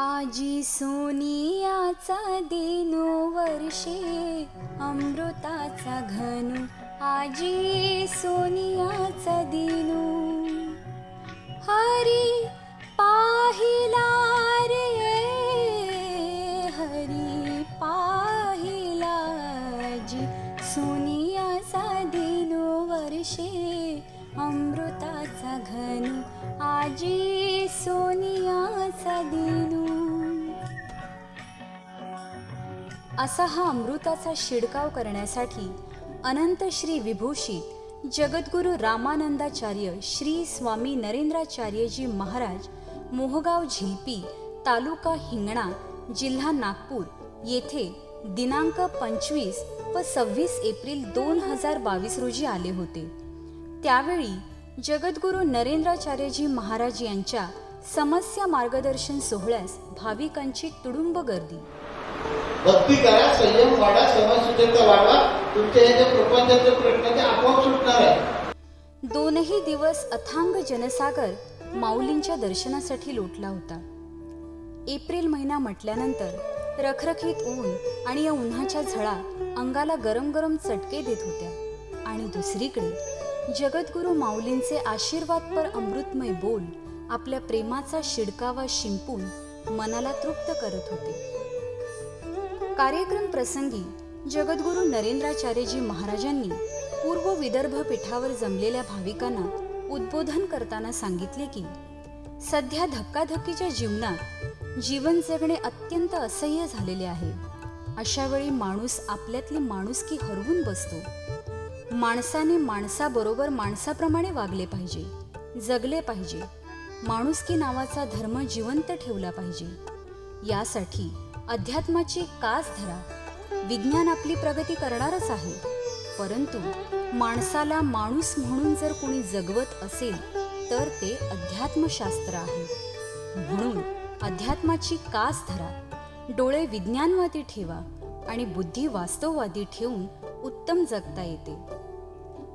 आजी सोनियाचा दिनो वर्षे अमृताचा घनु. आजी सोनियाचा दिनो. हरी पाहिला रे हरी पाहिला जी सोनियाचा दिनो वर्षे अमृताचा असा हा अमृताचा शिडकाव करण्यासाठी अनंत श्री विभूषित जगद्गुरु रामानंदाचार्य श्री स्वामी नरेंद्राचार्यजी महाराज मोहगाव झिलपी तालुका हिंगणा जिल्हा नागपूर येथे दिनांक पंचवीस व सव्वीस एप्रिल दोन हजार बावीस रोजी आले होते. त्यावेळी जगद्गुरु नरेंद्राचार्यजी महाराज यांच्या समस्या मार्गदर्शन सोहळ्यास भाविकांची तुडुंब गर्दी. भक्ती करा संयम वाढा सहनशीलता वाढवा. तुमच्या हे जे प्रपंचाचे प्रश्न ते आपोआप सुटणार आहे दोनही दिवस अथांग जनसागर माऊलींच्या दर्शनासाठी लोटला होता. एप्रिल महिना म्हटल्यानंतर रखरखीत ऊन आणि या उन्हाच्या झळा अंगाला गरम गरम चटके देत होत्या. आणि दुसरीकडे जगद्गुरू माऊलींचे आशीर्वादपर अमृतमय बोल आपल्या प्रेमाचा शिडकावा शिंपून मनाला तृप्त करत होते. कार्यक्रम प्रसंगी जगद्गुरु नरेंद्राचार्यजी महाराजांनी पूर्व विदर्भ पीठावर जमलेल्या भाविकांना उद्बोधन करताना सांगितले की सध्या धक्काधक्कीच्या जीवनात जीवन जगणे अत्यंत असह्य झालेले आहे. अशावेळी माणूस आपल्यातली माणुसकी हरवून बसतो. माणसाने माणसाबरोबर माणसाप्रमाणे वागले पाहिजे जगले पाहिजे. माणुसकी नावाचा धर्म जिवंत ठेवला पाहिजे. यासाठी अध्यात्माची कास धरा. विज्ञान आपली प्रगती करणारच आहे. परंतु माणसाला माणूस म्हणून जर कोणी जगवत असेल तर ते अध्यात्मशास्त्र आहे. म्हणून अध्यात्माची कास धरा. डोळे विज्ञानवादी ठेवा आणि बुद्धी वास्तववादी ठेवून उत्तम जगता येते.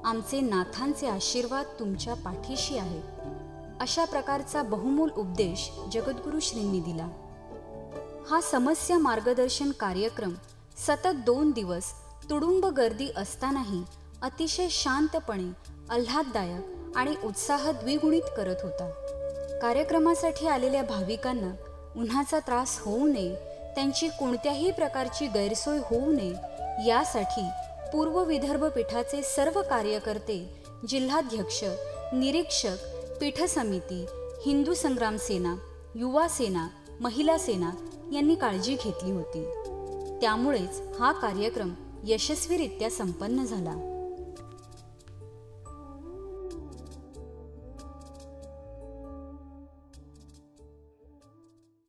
आमचे नाथांचे आशीर्वाद तुमच्या पाठीशी आहेत. अशा प्रकारचा बहुमोल उपदेश जगद्गुरु श्रींनी दिला. हा समस्या मार्गदर्शन कार्यक्रम सतत दोन दिवस तुडुंब गर्दी असतानाही अतिशय शांतपणे आल्हाददायक आणि उत्साह द्विगुणित करत होता. कार्यक्रमासाठी आलेल्या भाविकांना उन्हाचा त्रास होऊ नये त्यांची कोणत्याही प्रकारची गैरसोय होऊ नये यासाठी पूर्व विदर्भ पीठाचे सर्व कार्यकर्ते जिल्हाध्यक्ष निरीक्षक पीठ समिती हिंदू संग्राम सेना युवा सेना महिला सेना यांनी काळजी घेतली होती. त्यामुळेच हा कार्यक्रम यशस्वीरित्या संपन्न झाला.